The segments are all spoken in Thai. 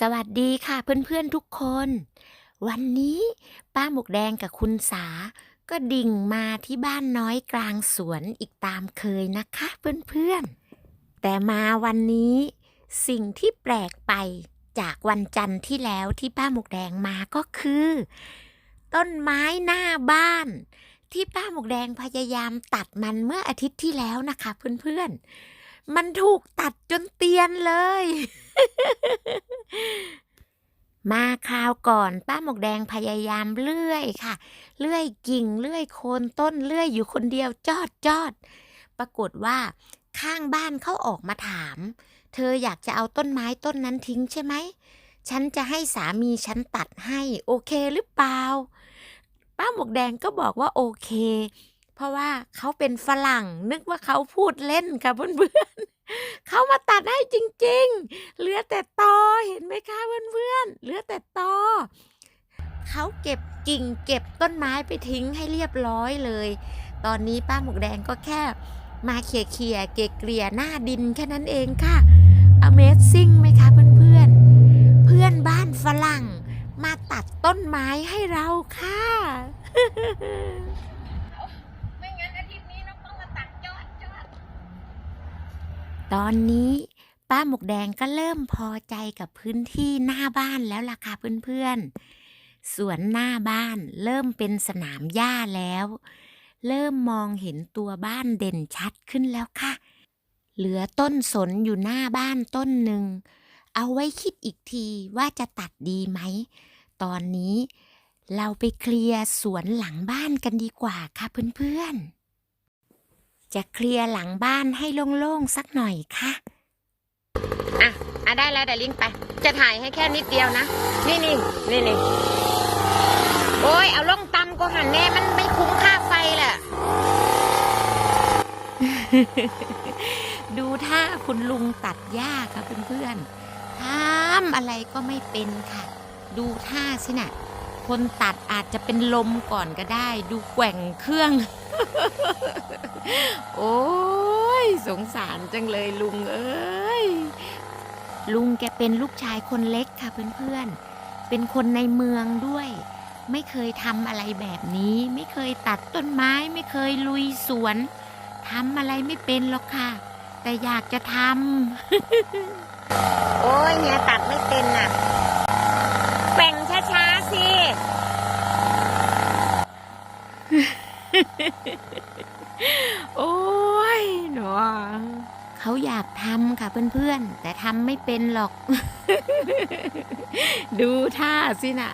สวัสดีค่ะเพื่อนๆทุกคน วันนี้ป้าหมวกแดงกับคุณสา ก็ดิ่งมาที่บ้านน้อยกลางสวนอีกตามเคยนะคะเพื่อนๆ แต่มาวันนี้สิ่งที่แปลกไปจากวันจันทร์ที่แล้วที่ป้าหมวกแดงมาก็คือ ต้นไม้หน้าบ้าน ที่ป้าหมวกแดงพยายามตัดมันเมื่ออาทิตย์ที่แล้วนะคะเพื่อนๆ มันถูกตัดจนเตียนเลย มาคราวก่อนป้าหมวกแดงพยายามเลื่อยค่ะ เลื่อยกิ่งเลื่อยโคนต้นเลื่อยอยู่คนเดียวจอดจอด ปรากฏว่าข้างบ้านเขาออกมาถาม เธออยากจะเอาต้นไม้ต้นนั้นทิ้งใช่ไหม ฉันจะให้สามีฉันตัดให้โอเคหรือเปล่า ป้าหมวกแดงก็บอกว่าโอเค เพราะว่าเขาเป็นฝรั่งนึกว่าเขาพูดเล่นค่ะเพื่อนๆ เขามาตัดให้จริง ๆ เหลือแต่ตอเห็นไหมคะเพื่อนๆ เหลือแต่ตอเขาเก็บกิ่งเก็บต้นไม้ไปทิ้งให้เรียบร้อยเลย ตอนนี้ป้าหมวกแดงก็แค่มาเขี่ยเขี่ยเกลี่ยเกลี่ยหน้าดินแค่นั้นเองค่ะ Amazing ไหมคะเพื่อนๆ เพื่อนบ้านฝรั่ง มาตัดต้นไม้ให้เราค่ะ ไม่งั้นอาทิตย์นี้น้องต้องมาตัดยอดยอด ตอนนี้ป้าหมกแดงก็เริ่มพอใจกับพื้นที่หน้าบ้านแล้วล่ะค่ะเพื่อนๆ สวนหน้าบ้านเริ่มเป็นสนามหญ้าแล้ว เริ่มมองเห็นตัวบ้านเด่นชัดขึ้นแล้วค่ะ เหลือต้นสนอยู่หน้าบ้านต้นหนึ่ง เอาไว้คิดอีกทีว่าจะตัดดีไหม ตอนนี้เราไปเคลียร์สวนหลังบ้านกันดีกว่าค่ะเพื่อนๆ จะเคลียร์หลังบ้านให้โล่งๆสักหน่อยค่ะ อะ อะได้แล้วเดี๋ยวลิงไป จะถ่ายให้แค่นิดเดียวนะ นี่นี่นี่นี่โอ้ยเอาลงตำก็หันแน่มันไม่คุ้มค่าไฟแหละ ดูท่าคุณลุงตัดหญ้าค่ะเพื่อนๆทำอะไรก็ไม่เป็นค่ะ ดูท่าสินะคนตัดอาจจะเป็นลมก่อนก็ได้ ดูแกว่งเครื่อง โอ้ยสงสารจังเลยลุงเอ้ย ลุงแกเป็นลูกชายคนเล็กค่ะเพื่อนๆ เป็นคนในเมืองด้วย ไม่เคยทำอะไรแบบนี้ ไม่เคยตัดต้นไม้ ไม่เคยลุยสวนทำอะไรไม่เป็นหรอกค่ะ แต่อยากจะทโอ้ยเนี่ยตัดไม่เป็นน่ะแกว่งช้าๆสิำ โอ้ยหนอ เขาอยากทำค่ะเพื่อนๆ แต่ทำไม่เป็นหรอก ดูท่าสินะ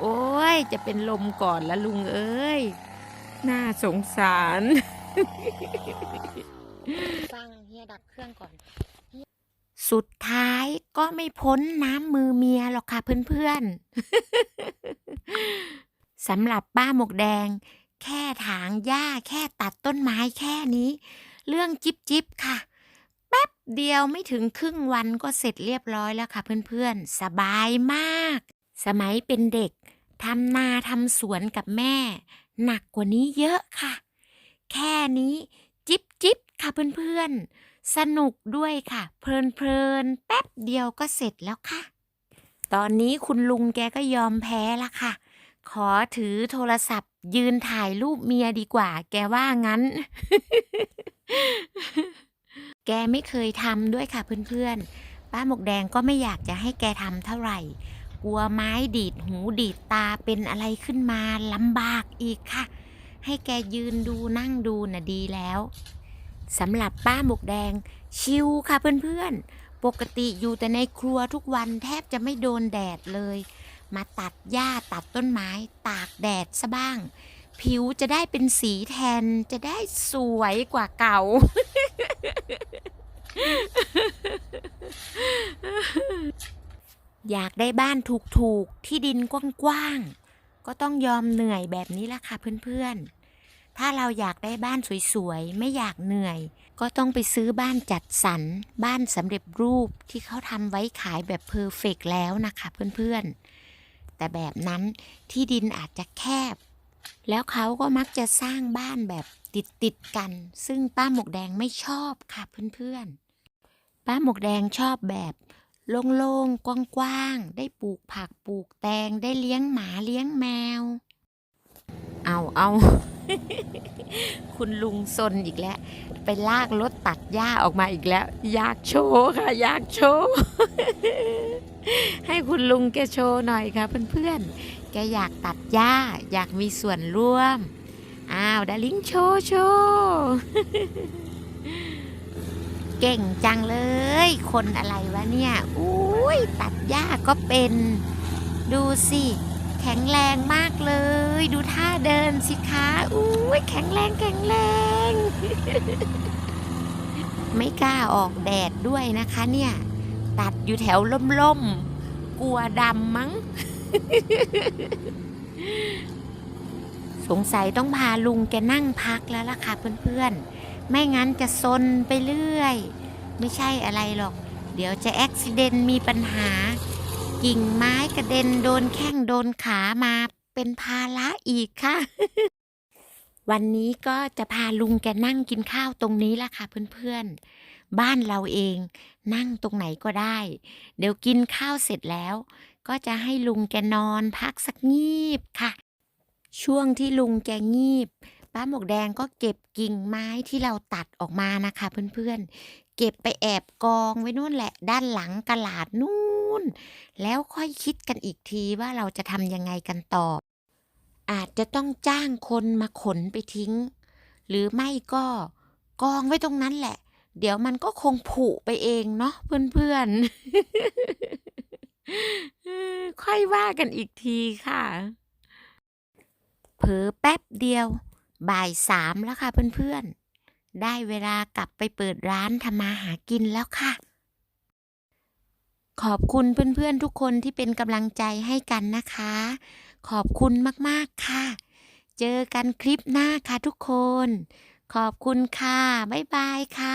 โอ้ย จะเป็นลมก่อนละลุงเอ้ย น่าสงสารฟังเฮียดับเครื่องก่อน สุดท้ายก็ไม่พ้นน้ำมือเมียหรอกค่ะเพื่อนๆสำหรับป้าหมวกแดง แค่ถางหญ้าแค่ตัดต้นไม้แค่นี้ เรื่องจิบจิบๆค่ะแป๊บ เดียวไม่ถึงครึ่งวันก็เสร็จเรียบร้อยแล้วค่ะเพื่อนๆ สบายมาก สมัยเป็นเด็กทำนาทำสวนกับแม่ หนักกว่านี้เยอะค่ะ แค่นี้จิบจิบค่ะเพื่อนๆ สนุกด้วยค่ะ เพลินๆ แป๊บเดียวก็เสร็จแล้วค่ะ ตอนนี้คุณลุงแกก็ยอมแพ้ละค่ะ ขอถือโทรศัพท์ ยืนถ่ายรูปเมียดีกว่า แกว่างั้น แกไม่เคยทำด้วยค่ะเพื่อนๆ ป้าหมกแดงก็ไม่อยากจะให้แกทำเท่าไหร่ กลัวไม้ดีดหูดีดตาเป็นอะไรขึ้นมาลำบากอีกค่ะ ให้แกยืนดูนั่งดูน่ะดีแล้วสำหรับป้าหมกแดง ชิลค่ะเพื่อนๆ ปกติอยู่แต่ในครัวทุกวันแทบจะไม่โดนแดดเลย มาตัดหญ้าตัดต้นไม้ ตากแดดซะบ้าง ผิวจะได้เป็นสีแทนจะได้สวยกว่าเก่า อยากได้บ้านถูกๆ ที่ดินกว้างๆ ก็ต้องยอมเหนื่อยแบบนี้ละค่ะเพื่อนๆ ถ้าเราอยากได้บ้านสวยๆ ไม่อยากเหนื่อย ก็ต้องไปซื้อบ้านจัดสรร บ้านสำเร็จรูปที่เขาทำไว้ขายแบบเพอร์เฟกต์แล้วนะคะเพื่อนๆ แต่แบบนั้นที่ดินอาจจะแคบ แล้วเขาก็มักจะสร้างบ้านแบบติดๆกัน ซึ่งป้าหมกแดงไม่ชอบค่ะเพื่อนๆ ป้าหมวกแดงชอบแบบ โล่งๆ กว้างๆ ได้ปลูกผักปลูกแตงได้เลี้ยงหมาเลี้ยงแมว เอาเอาคุณลุงซนอีกแล้ว ไปลากรถตัดหญ้าออกมาอีกแล้ว อยากโชว์ค่ะ อยากโชว์ ให้คุณลุงแกโชว์หน่อยค่ะเพื่อนๆ แกอยากตัดหญ้า อยากมีส่วนร่วม อ้าวดาลิงโชว์โชว์ เก่งจังเลย คนอะไรวะเนี่ย อุ้ยตัดหญ้าก็เป็น ดูสิ แข็งแรงมากเลย ดูท่าเดินสิคะ อุ้ยแข็งแรงแข็งแรง ไม่กล้าออกแดดด้วยนะคะเนี่ย ตัดอยู่แถวล่มๆ กลัวดำมั้ง สงสัยต้องพาลุงแกนั่งพักแล้วล่ะค่ะเพื่อนๆ ไม่งั้นจะซนไปเรื่อย ไม่ใช่อะไรหรอก เดี๋ยวจะแอ็กซิเดนมีปัญหา กิ่งไม้กระเด็นโดนแข้งโดนขามาเป็นภาระอีกค่ะ วันนี้ก็จะพาลุงแกนั่งกินข้าวตรงนี้ละค่ะเพื่อนๆ บ้านเราเองนั่งตรงไหนก็ได้ เดี๋ยวกินข้าวเสร็จแล้ว ก็จะให้ลุงแกนอนพักสักงีบค่ะ ช่วงที่ลุงแกงีบ ป้าหมวกแดงก็เก็บกิ่งไม้ที่เราตัดออกมานะคะเพื่อนๆ เก็บไปแอบกองไว้นู่นแหละ ด้านหลังกระลาดนู่น แล้วค่อยคิดกันอีกทีว่าเราจะทำยังไงกันต่อ อาจจะต้องจ้างคนมาขนไปทิ้ง หรือไม่ก็กองไว้ตรงนั้นแหละ เดี๋ยวมันก็คงผุไปเองเนาะเพื่อนๆ ค่อยว่ากันอีกทีค่ะ เผลอแป๊บเดียว บ่ายสามแล้วค่ะเพื่อนๆ ได้เวลากลับไปเปิดร้านทำมาหากินแล้วค่ะ ขอบคุณเพื่อนๆทุกคนที่เป็นกำลังใจให้กันนะคะ ขอบคุณมากๆค่ะ เจอกันคลิปหน้าค่ะทุกคน ขอบคุณค่ะ บ๊ายบายค่ะ